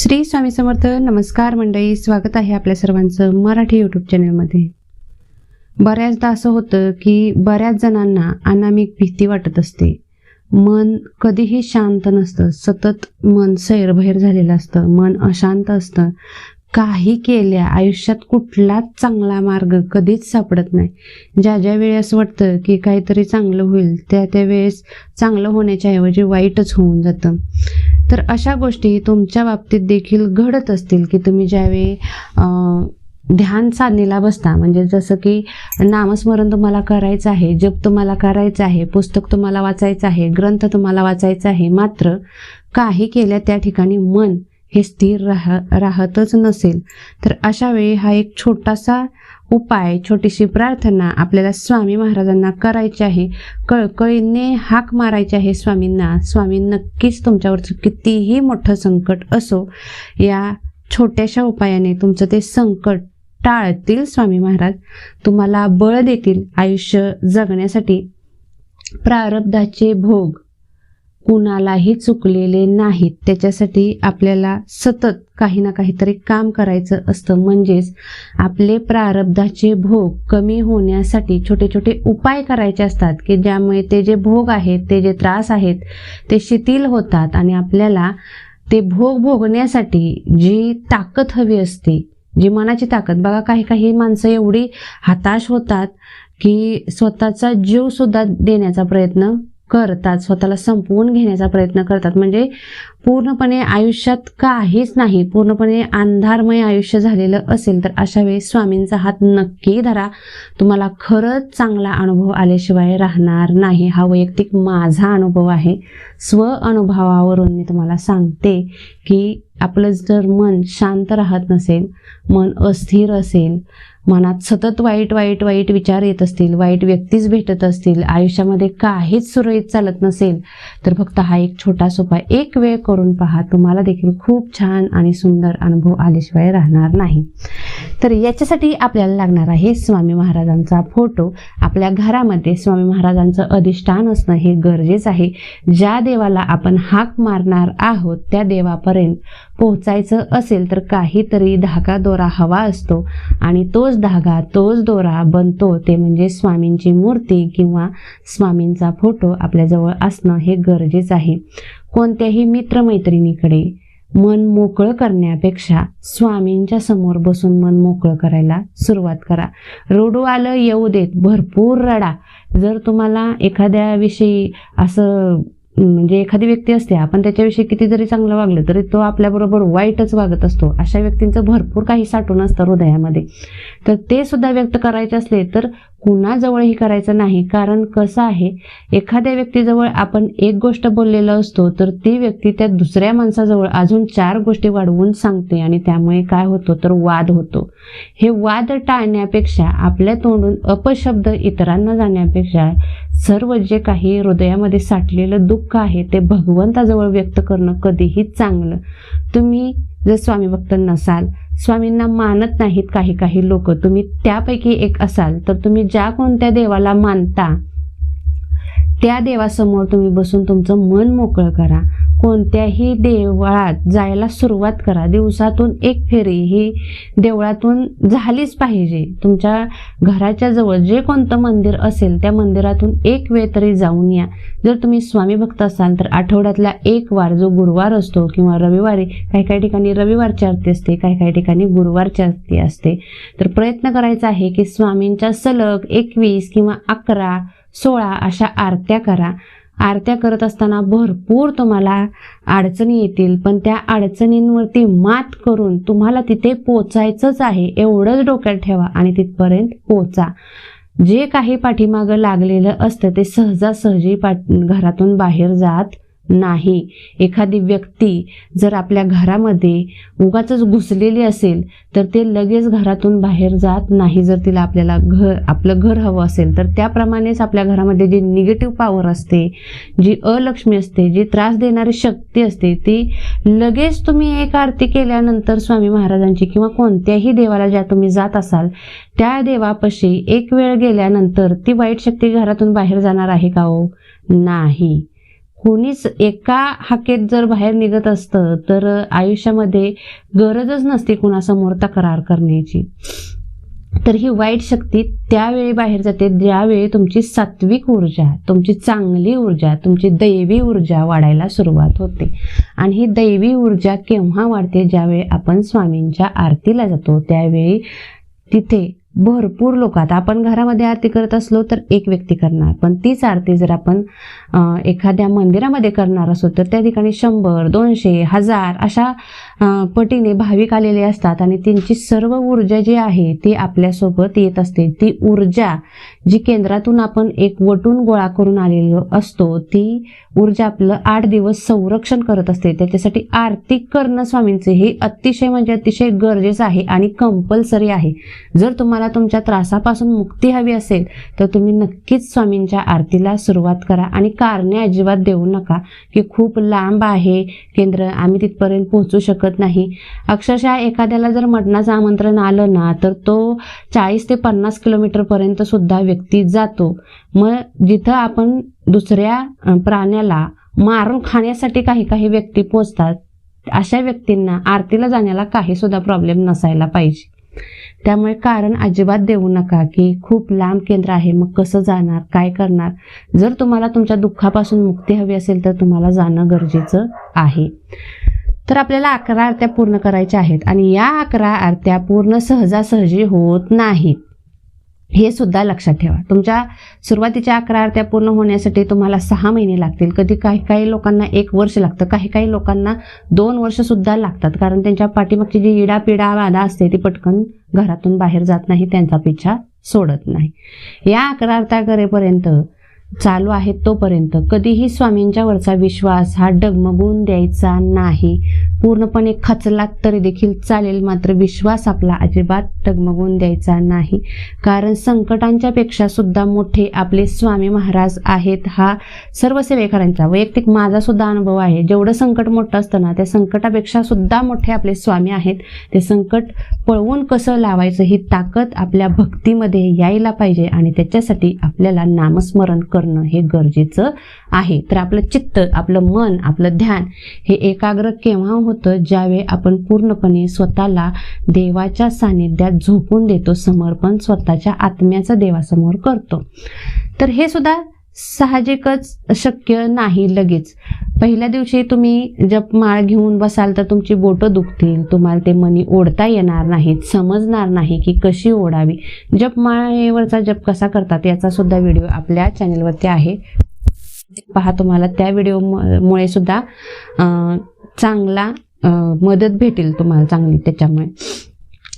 श्री स्वामी समर्थ नमस्कार मंडळी. स्वागत आहे आपल्या सर्वांचं मराठी यूट्यूब चॅनलमध्ये बऱ्याचदा असं होतं की बऱ्याच जणांना अनामिक भीती वाटत असते. मन कधीही शांत नसतं. सतत मन सैरभैर झालेलं असतं. मन अशांत असतं. काही केल्या आयुष्यात कुठलाच चांगला मार्ग कधीच सापडत नाही. ज्या ज्या वेळेस वाटतं की काहीतरी चांगलं होईल त्या त्या वेळेस चांगलं होण्याच्या ऐवजी वाईटच होऊन जातं. तर अशा गोष्टी तुमच्या बाबतीत देखील घडत असतील की तुम्ही ज्यावेळी ध्यान साधनेला बसता. म्हणजे जसं की नामस्मरण तुम्हाला करायचं आहे जप तुम्हाला करायचं आहे पुस्तक तुम्हाला वाचायचं आहे ग्रंथ तुम्हाला वाचायचा आहे मात्र काही केल्या त्या ठिकाणी मन हे स्थिर राह राहतच नसेल तर अशा वेळी हा एक छोटासा उपाय छोटीशी प्रार्थना आपल्याला स्वामी महाराजांना करायची आहे. कळकळीने हाक मारायची आहे स्वामींना. स्वामी नक्कीच तुमच्यावरचं कितीही मोठं संकट असो या छोट्याशा उपायाने तुमचं ते संकट टाळतील स्वामी महाराज. तुम्हाला बळ देतील आयुष्य जगण्यासाठी. प्रारब्धाचे भोग कुणालाही चुकलेले नाहीत. त्याच्यासाठी आपल्याला सतत काही ना काहीतरी काम करायचं असतं. म्हणजेच आपले प्रारब्धाचे भोग कमी होण्यासाठी छोटे छोटे उपाय करायचे असतात की ज्यामुळे ते जे भोग आहेत ते जे त्रास आहेत ते शिथिल होतात आणि आपल्याला ते भोग भोगण्यासाठी जी ताकद हवी असते जी मनाची ताकद. बघा काही काही माणसं एवढी हताश होतात की स्वतःचा जीव सुद्धा देण्याचा प्रयत्न करतात स्वतःला संपवून घेण्याचा प्रयत्न करतात. म्हणजे पूर्णपणे आयुष्यात काहीच नाही पूर्णपणे अंधारमय आयुष्य झालेलं असेल तर अशा वेळी स्वामींचा हात नक्की धरा. तुम्हाला खरंच चांगला अनुभव आल्याशिवाय राहणार नाही. हा वैयक्तिक माझा अनुभव आहे. स्व अनुभवावरून मी तुम्हाला सांगते की आपलं जर मन शांत राहत नसेल मन अस्थिर असेल मनात सतत वाईट वाईट वाईट विचार येत असतील वाईट व्यक्तीच भेटत असतील आयुष्यामध्ये काहीच सुरळीत चालत नसेल तर फक्त हा एक छोटा सोपा एक वेळ करून पहा. तुम्हाला देखील खूप छान आणि सुंदर अनुभव आल्याशिवाय राहणार नाही. तर याच्यासाठी आपल्याला लागणार आहे स्वामी महाराजांचा फोटो. आपल्या घरामध्ये स्वामी महाराजांचं अधिष्ठान असणं हे गरजेचं आहे. ज्या देवाला आपण हाक मारणार आहोत त्या देवापर्यंत पोहोचायचं असेल तर काहीतरी धागा दोरा हवा असतो. आणि तोच धागा तोच दोरा बनतो ते म्हणजे स्वामींची मूर्ती किंवा स्वामींचा फोटो आपल्याजवळ असणं हे गरजेचं आहे. कोणत्याही मित्रमैत्रिणीकडे मन मोकळं करण्यापेक्षा स्वामींच्या समोर बसून मन मोकळं करायला सुरुवात करा. रडू आलं येऊ देत भरपूर रडा. जर तुम्हाला एखाद्याविषयी असं म्हणजे एखादी व्यक्ती असते आपण त्याच्याविषयी किती जरी चांगलं वागलं तरी तो आपल्याबरोबर वाईटच वागत असतो. अशा व्यक्तींचं भरपूर काही साठून असतं हृदयामध्ये. तर ते सुद्धा व्यक्त करायचे असले तर कुणाजवळही करायचं नाही. कारण कसं आहे एखाद्या व्यक्तीजवळ आपण एक गोष्ट बोललेलं असतो तर ती व्यक्ती त्या दुसऱ्या माणसाजवळ अजून चार गोष्टी वाढवून सांगते आणि त्यामुळे काय होतो तर वाद होतो. हे वाद टाळण्यापेक्षा आपल्या तोंडून अपशब्द इतरांना जाण्यापेक्षा सर्व जे काही हृदयामध्ये साठलेलं दुःख आहे ते भगवंताजवळ व्यक्त करणं कधीही चांगलं. तुम्ही जर स्वामी भक्त नसाल स्वामींना मानत नाहीत काही काही लोक तुम्ही त्यापैकी एक असाल तर तुम्ही ज्या कोणत्या देवाला मानता त्या देवासमोर तुम्ही बसून तुमचं मन मोकळं करा. कोणत्याही देवळात जायला सुरुवात करा. दिवसातून एक फेरी ही देवळातून झालीच पाहिजे. तुमच्या घराच्या जवळ जे कोणतं मंदिर असेल त्या मंदिरातून एक वेळ तरी जाऊन या. जर तुम्ही स्वामी भक्त असाल तर आठवड्यातला एक वार जो गुरुवार असतो किंवा रविवारी काही काही ठिकाणी रविवारची आरती असते काही काही ठिकाणी गुरुवारची आरती असते. तर प्रयत्न करायचा आहे की स्वामींच्या सलग एकवीस किंवा अकरा सोळा अशा आरत्या करा. आरत्या करत असताना भरपूर तुम्हाला अडचणी येतील पण त्या अडचणींवरती मात करून तुम्हाला तिथे पोचायचंच आहे एवढंच डोक्यात ठेवा आणि तिथपर्यंत पोचा. जे काही पाठीमागं लागलेलं असतं ते सहजासहजी पाठ घरातून बाहेर जात नाही. एखादी व्यक्ती जर आपल्या घरामध्ये उगाच घुसलेली असेल तर ते लगेच घरातून बाहेर जात नाही. जर तिला आपल्याला घर आपलं घर हवं असेल तर त्याप्रमाणेच आपल्या घरामध्ये जी निगेटिव्ह पॉवर असते जी अलक्ष्मी असते जी त्रास देणारी शक्ती असते ती लगेच तुम्ही एक आरती केल्यानंतर स्वामी महाराजांची किंवा कोणत्याही देवाला ज्या तुम्ही जात असाल त्या देवापाशी एक वेळ गेल्यानंतर ती वाईट शक्ती घरातून बाहेर जाणार आहे का हो? नाही. कोणीच एका हाकेत जर बाहेर निघत असतं तर आयुष्यामध्ये गरजच नसते कुणासमोर तक्रार करण्याची. तर ही वाईट शक्ती त्यावेळी बाहेर जाते ज्यावेळी तुमची सात्विक ऊर्जा तुमची चांगली ऊर्जा तुमची दैवी ऊर्जा वाढायला सुरुवात होते. आणि ही दैवी ऊर्जा केव्हा वाढते? ज्यावेळी आपण स्वामींच्या आरतीला जातो त्यावेळी तिथे भरपूर लोक आता आपण घरामध्ये आरती करत असलो तर एक व्यक्ती करणार. पण तीच आरती जर आपण एखाद्या मंदिरामध्ये करणार असो तर त्या ठिकाणी शंभर दोनशे हजार अशा पटीने भाविक आलेले असतात आणि त्यांची सर्व ऊर्जा जी आहे ती आपल्यासोबत येत असते. ती ऊर्जा जी केंद्रातून आपण एक वटून गोळा करून आलेलो असतो ती ऊर्जा आपलं आठ दिवस संरक्षण करत असते. त्याच्यासाठी आरती करणं स्वामींचे हे अतिशय म्हणजे अतिशय गरजेचं आहे आणि कंपल्सरी आहे. जर तुम्हाला तुमच्या त्रासापासून मुक्ती हवी असेल तर तुम्ही नक्कीच स्वामींच्या आरतीला सुरुवात करा. आणि कारणे अजिबात देऊ नका की खूप लांब आहे केंद्र आम्ही तिथपर्यंत पोहोचू शकत नाही. अक्षरशः एखाद्याला जर मटणाचं आमंत्रण आलं ना तर तो चाळीस ते पन्नास किलोमीटरपर्यंत सुद्धा व्यक्ती जातो. मग जिथं आपण दुसऱ्या प्राण्याला मारून खाण्यासाठी काही काही व्यक्ती पोचतात अशा व्यक्तींना आरतीला जाण्याला काही सुद्धा प्रॉब्लेम नसायला पाहिजे. त्यामुळे कारण अजिबात देऊ नका की खूप लांब केंद्र आहे मग कसं जाणार काय करणार? जर तुम्हाला तुमच्या दुःखापासून मुक्ती हवी असेल तर तुम्हाला जाणं गरजेचं आहे. तर आपल्याला अकरा आरत्या पूर्ण करायच्या आहेत आणि या अकरा आरत्या पूर्ण सहजासहजी होत नाहीत. हे सुद्धा लक्षात ठेवा. तुमच्या सुरुवातीच्या अकरा आरत्या पूर्ण होण्यासाठी तुम्हाला सहा महिने लागतील. कधी काही काही लोकांना एक वर्ष लागतं. काही काही लोकांना दोन वर्ष सुद्धा लागतात. कारण त्यांच्या पाठीमागची जी इडापिडा बाधा असते ती पटकन घरातून बाहेर जात नाही त्यांचा पिछा सोडत नाही. या अकरा आरत्या करेपर्यंत चालू आहे तोपर्यंत. कधीही स्वामींच्या वरचा विश्वास हा डगमगून द्यायचा नाही. पूर्णपणे खचलात तरी देखील चालेल मात्र विश्वास आपला अजिबात डगमगून द्यायचा नाही. कारण संकटांच्या पेक्षा सुद्धा मोठे आपले स्वामी महाराज आहेत हा सर्व सेवेकरांचा वैयक्तिक माझा सुद्धा अनुभव आहे. जेवढं संकट मोठं असतं ना त्या संकटापेक्षा सुद्धा मोठे आपले स्वामी आहेत. ते संकट पळवून कसं लावायचं ही ताकद आपल्या भक्तीमध्ये यायला पाहिजे आणि त्याच्यासाठी आपल्याला नामस्मरण कर करणं हे गरजेचं आहे. तर आपलं चित्त आपलं मन आपलं ध्यान हे एकाग्र केव्हा होतं? ज्यावेळी आपण पूर्णपणे स्वतःला देवाच्या सानिध्यात झोपून देतो समर्पण स्वतःच्या आत्म्याचं देवासमोर करतो. तर हे सुद्धा साहजिकच शक्य नाही लगेच. पहिल्या दिवशी तुम्ही जपमाळ घेऊन बसाल तर तुमची बोटं दुखतील. तुम्हाला ते मनी ओढता येणार नाहीत समजणार नाही की कशी ओढावी. जपमाळेवरचा जप कसा करतात याचा सुद्धा व्हिडिओ आपल्या चॅनेलवरती आहे. पहा तुम्हाला त्या व्हिडिओ मुळे सुद्धा चांगला मदत भेटेल तुम्हाला चांगली त्याच्यामुळे.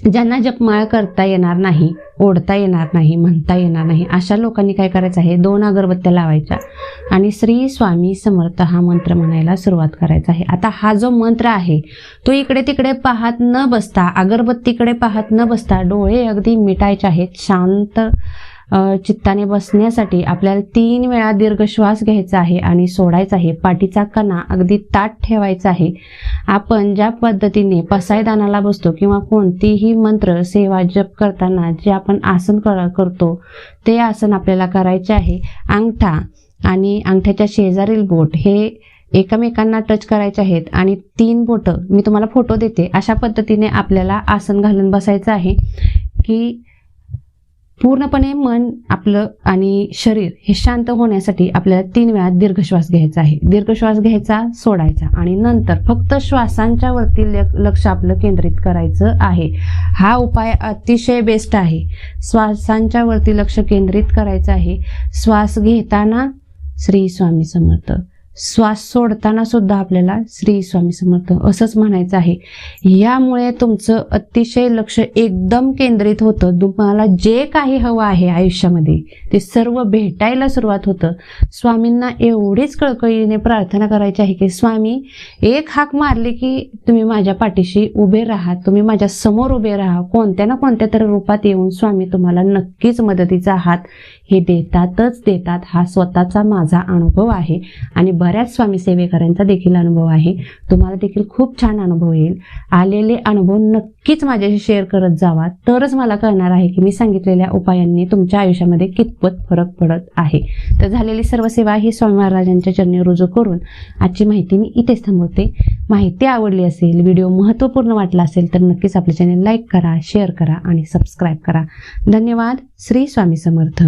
ज्यांना जपमाळ करता येणार नाही ओढता येणार नाही म्हणता येणार नाही अशा लोकांनी काय करायचं आहे? दोन अगरबत्त्या लावायच्या. आणि श्री स्वामी समर्थ हा मंत्र म्हणायला सुरुवात करायचा आहे. आता हा जो मंत्र आहे तो इकडे तिकडे पाहत न बसता अगरबत्तीकडे पाहत न बसता डोळे अगदी मिटायचे आहेत शांत चित्ताने बसण्यासाठी आपल्याला तीन वेळा दीर्घ श्वास घ्यायचा आहे आणि सोडायचा आहे. पाठीचा कणा अगदी ताट ठेवायचा आहे. आपण ज्या पद्धतीने पसायदानाला बसतो किंवा कोणतीही मंत्र सेवा जप करताना जे आपण आसन कर करतो ते आसन आपल्याला करायचे आहे. अंगठा आणि अंगठ्याच्या शेजारील बोट हे एकमेकांना टच करायचे आहेत आणि तीन बोटं मी तुम्हाला फोटो देते अशा पद्धतीने आपल्याला आसन घालून बसायचं आहे की पूर्णपणे मन आपलं आणि शरीर हे शांत होण्यासाठी आपल्याला तीन वेळा दीर्घ श्वास घ्यायचा आहे. दीर्घ श्वास घ्यायचा सोडायचा आणि नंतर फक्त श्वासांच्या वरती लक्ष आपलं केंद्रित करायचं आहे. हा उपाय अतिशय बेस्ट आहे. श्वासांच्या वरती लक्ष केंद्रित करायचं आहे. श्वास घेताना श्री स्वामी समर्थ. श्वास सोडताना सुद्धा आपल्याला श्री स्वामी समर्थ असंच म्हणायचं आहे. यामुळे तुमचं अतिशय लक्ष एकदम केंद्रित होतं. तुम्हाला जे काही हवं आहे आयुष्यामध्ये ते सर्व भेटायला सुरुवात होतं. स्वामींना एवढीच कळकळीने प्रार्थना करायची आहे की स्वामी एक हाक मारली की तुम्ही माझ्या पाठीशी उभे राहा. तुम्ही माझ्यासमोर उभे राहा. कोणत्या ना कोणत्या तरी रूपात येऊन स्वामी तुम्हाला नक्कीच मदतीचा हात हे देतातच देतात हा स्वतःचा माझा अनुभव आहे. आणि बऱ्याच स्वामी सेवेकरांचा देखील अनुभव आहे. तुम्हाला देखील खूप छान अनुभव येईल. आलेले अनुभव नक्कीच माझ्याशी शेअर करत जावा. तरच मला कळणार आहे की मी सांगितलेल्या उपायांनी तुमच्या आयुष्यामध्ये कितपत फरक पडत आहे. तर झालेली सर्व सेवा ही स्वामी महाराजांच्या चरणी रुजू करून आजची माहिती मी इथेच थांबवते. माहिती आवडली असेल व्हिडिओ महत्त्वपूर्ण वाटला असेल तर नक्कीच आपले चॅनल लाईक करा शेअर करा आणि सबस्क्राईब करा. धन्यवाद. श्री स्वामी समर्थ.